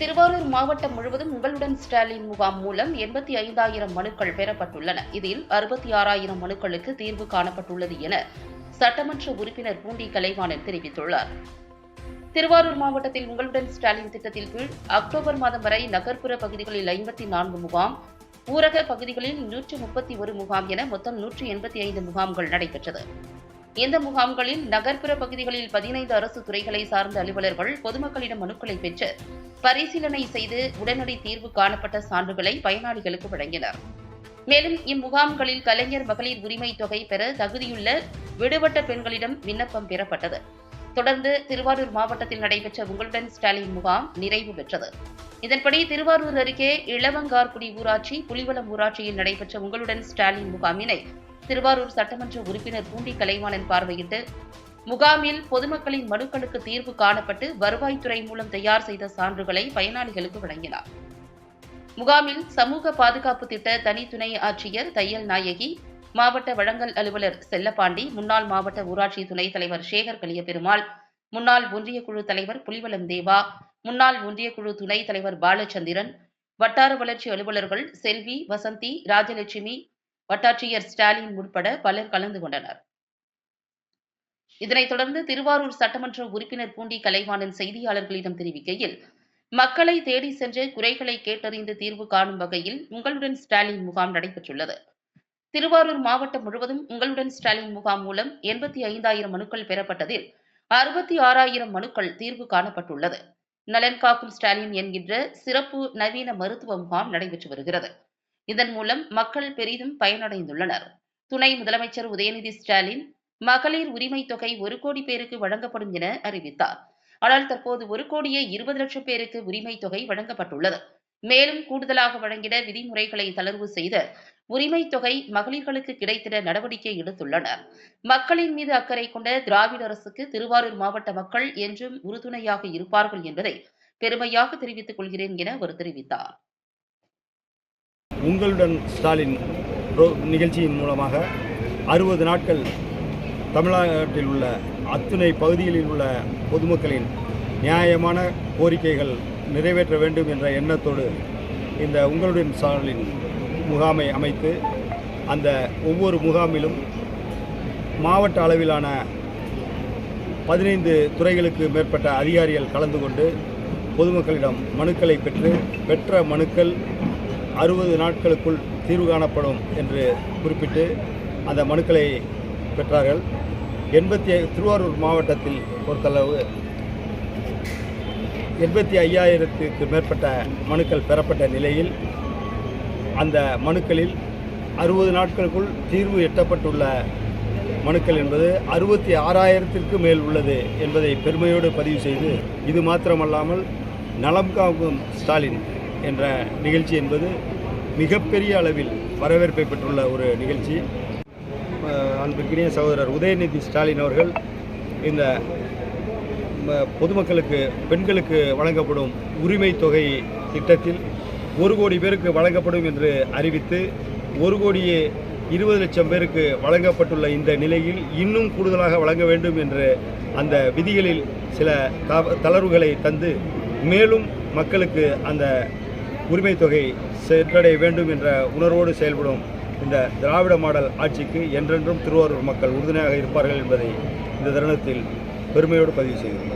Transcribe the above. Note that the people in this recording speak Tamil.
திருவாரூர் மாவட்டம் முழுவதும் உங்களுடன் ஸ்டாலின் முகாம் மூலம் எண்பத்தி ஐந்தாயிரம் மனுக்கள் பெறப்பட்டுள்ளன. இதில் அறுபத்தி ஆறாயிரம் மனுக்களுக்கு தீர்வு காணப்பட்டுள்ளது என சட்டமன்ற உறுப்பினர் பூண்டி கலைவாணன் தெரிவித்துள்ளார். திருவாரூர் மாவட்டத்தில் உங்களுடன் ஸ்டாலின் திட்டத்தின் கீழ் அக்டோபர் மாதம் வரை நகர்ப்புற பகுதிகளில் ஐம்பத்தி நான்கு முகாம் ஊரக பகுதிகளில் நூற்று முப்பத்தி ஒரு முகாம் என மொத்தம் நூற்று எண்பத்தி ஐந்து முகாம்கள் நடைபெற்றது. இந்த முகாம்களில் நகர்ப்புற பகுதிகளில் பதினைந்து அரசு துறைகளை சார்ந்த அலுவலர்கள் பொதுமக்களிடம் மனுக்களை பெற்று பரிசீலனை செய்து உடனடி தீர்வு காணப்பட்ட சான்றுகளை பயனாளிகளுக்கு வழங்கினர். மேலும் இம்முகாம்களில் கலைஞர் மகளிர் உரிமை தொகை பெற தகுதியுள்ள விடுபட்ட பெண்களிடம் விண்ணப்பம் பெறப்பட்டது. தொடர்ந்து திருவாரூர் மாவட்டத்தில் நடைபெற்ற உங்களுடன் ஸ்டாலின் முகாம் நிறைவு பெற்றது. இதன்படி திருவாரூர் அருகே இளவங்கார்குடி ஊராட்சி புலிவலம் ஊராட்சியில் நடைபெற்ற உங்களுடன் ஸ்டாலின் முகாமினை திருவாரூர் சட்டமன்ற உறுப்பினர் பூண்டி கலைவாணன் பார்வையிட்டு முகாமில் பொதுமக்களின் மனுக்களுக்கு தீர்வு காணப்பட்டு வருவாய்த்துறை மூலம் தயார் செய்த சான்றுகளை பயனாளிகளுக்கு வழங்கினார். முகாமில் சமூக பாதுகாப்பு திட்ட தனி துணை ஆட்சியர் தையல் நாயகி மாவட்ட வழங்கல் அலுவலர் செல்லப்பாண்டி முன்னாள் மாவட்ட ஊராட்சி துணைத் தலைவர் சேகர் கலியபெருமாள் முன்னாள் ஒன்றிய குழு தலைவர் புலிவலம் தேவா முன்னாள் ஒன்றிய குழு துணைத் தலைவர் பாலச்சந்திரன் வட்டார வளர்ச்சி அலுவலர்கள் செல்வி வசந்தி ராஜலட்சுமி வட்டாட்சியர் ஸ்டாலின் உட்பட பலர் கலந்து கொண்டனர். இதனைத் தொடர்ந்து திருவாரூர் சட்டமன்ற உறுப்பினர் பூண்டி கலைவாணன் செய்தியாளர்களிடம் தெரிவிக்கையில் மக்களை தேடி சென்று குறைகளை கேட்டறிந்து தீர்வு காணும் வகையில் உங்களுடன் ஸ்டாலின் முகாம் நடைபெற்றுள்ளது. திருவாரூர் மாவட்டம் முழுவதும் உங்களுடன் ஸ்டாலின் முகாம் மூலம் எண்பத்தி ஐந்தாயிரம் மனுக்கள் பெறப்பட்டதில் அறுபத்தி ஆறாயிரம் மனுக்கள் தீர்வு காணப்பட்டுள்ளது. நலன் காக்கும் ஸ்டாலின் என்கின்ற சிறப்பு நவீன மருத்துவ முகாம் நடைபெற்று வருகிறது. இதன் மூலம் மக்கள் பெரிதும் பயனடைந்துள்ளனர். துணை முதலமைச்சர் உதயநிதி ஸ்டாலின் மகளிர் உரிமை தொகை ஒரு கோடி பேருக்கு வழங்கப்படும் என அறிவித்தார். ஆனால் தற்போது ஒரு கோடியே இருபது லட்சம் பேருக்கு உரிமை தொகை வழங்கப்பட்டுள்ளது. மேலும் கூடுதலாக வழங்கிட விதிமுறைகளை தளர்வு செய்த உரிமை தொகை மகளிர்களுக்கு கிடைத்திட நடவடிக்கை எடுத்துள்ளனர். மக்களின் மீது அக்கறை கொண்ட திராவிட அரசுக்கு திருவாரூர் மாவட்ட மக்கள் என்றும் உறுதுணையாக இருப்பார்கள் என்பதை பெருமையாக தெரிவித்துக் கொள்கிறேன் என அவர் தெரிவித்தார். உங்களுடன் ஸ்டாலின் நிகழ்ச்சியின் மூலமாக அறுபது நாட்கள் தமிழ்நாட்டில் உள்ள அத்துணை பகுதிகளில் உள்ள பொதுமக்களின் நியாயமான கோரிக்கைகள் நிறைவேற்ற வேண்டும் என்ற எண்ணத்தோடு இந்த உங்களுடன் ஸ்டாலின் முகாமை அமைத்து அந்த ஒவ்வொரு முகாமிலும் மாவட்ட அளவிலான பதினைந்து துறைகளுக்கு மேற்பட்ட அதிகாரிகள் கலந்து கொண்டு பொதுமக்களிடம் மனுக்களை பெற்று பெற்ற மனுக்கள் அறுபது நாட்களுக்குள் தீர்வு காணப்படும் என்று குறிப்பிட்டு அந்த மனுக்களை பெற்றார்கள். எண்பத்தி ஐ- திருவாரூர் மாவட்டத்தில் பொறுத்தளவு எண்பத்தி ஐயாயிரத்துக்கு மேற்பட்ட மனுக்கள் பெறப்பட்ட நிலையில் அந்த மனுக்களில் அறுபது நாட்களுக்குள் தீர்வு எட்டப்பட்டுள்ள மனுக்கள் என்பது அறுபத்தி ஆறாயிரத்திற்கு மேல் உள்ளது என்பதை பெருமையோடு பதிவு செய்து இது மாத்திரமல்லாமல் நலம் காக்கும் ஸ்டாலின் என்ற நிகழ்ச்சி என்பது மிகப்பெரிய அளவில் வரவேற்பை பெற்றுள்ள ஒரு நிகழ்ச்சி. அன்பிற்கினிய சகோதரர் உதயநிதி ஸ்டாலின் அவர்கள் இந்த பொதுமக்களுக்கு பெண்களுக்கு வழங்கப்படும் உரிமை தொகை திட்டத்தில் ஒரு கோடி பேருக்கு வழங்கப்படும் என்று அறிவித்து ஒரு கோடியே இருபது லட்சம் பேருக்கு வழங்கப்பட்டுள்ள இந்த நிலையில் இன்னும் கூடுதலாக வழங்க வேண்டும் என்று அந்த விதிகளில் சில த- தளர்வுகளை தந்து மேலும் மக்களுக்கு அந்த உரிமை தொகை சென்றடைய வேண்டும் என்ற உணர்வோடு செயல்படும் இந்த திராவிட மாடல் ஆட்சிக்கு என்றென்றும் திருவாரூர் மக்கள் உறுதுணையாக இருப்பார்கள் என்பதை இந்த தருணத்தில் பெருமையோடு பதிவு செய்துள்ளார்